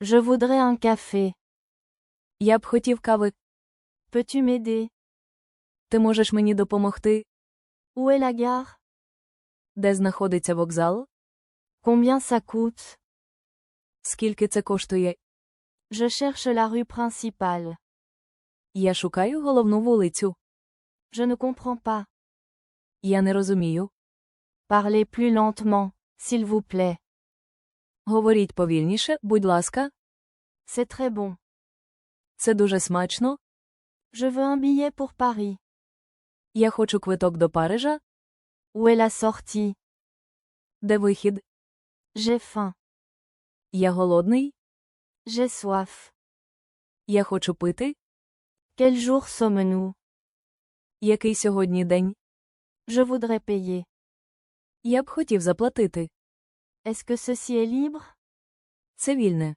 Je voudrais un café. Я б хотів кави. Peux-tu m'aider Ти можеш мені допомогти? Où est la gare Де знаходиться вокзал? Combien ça coûte Скільки це коштує? Je cherche la rue principale. Я шукаю головну вулицю. Je ne comprends pas. Я не розумію. Parlez plus lentement, s'il vous plaît. Говоріть повільніше, будь ласка. C'est très bon. Це дуже смачно. Je veux un billet pour Paris. Я хочу квиток до Парижа. Où est la sortie Де вихід? J'ai faim. Я голодний. J'ai soif. Я хочу пити. Quel jour sommes-nous Який сьогодні день? Je voudrais payer. Я б хотів заплатити. Est-ce que ceci est libre Це вільне.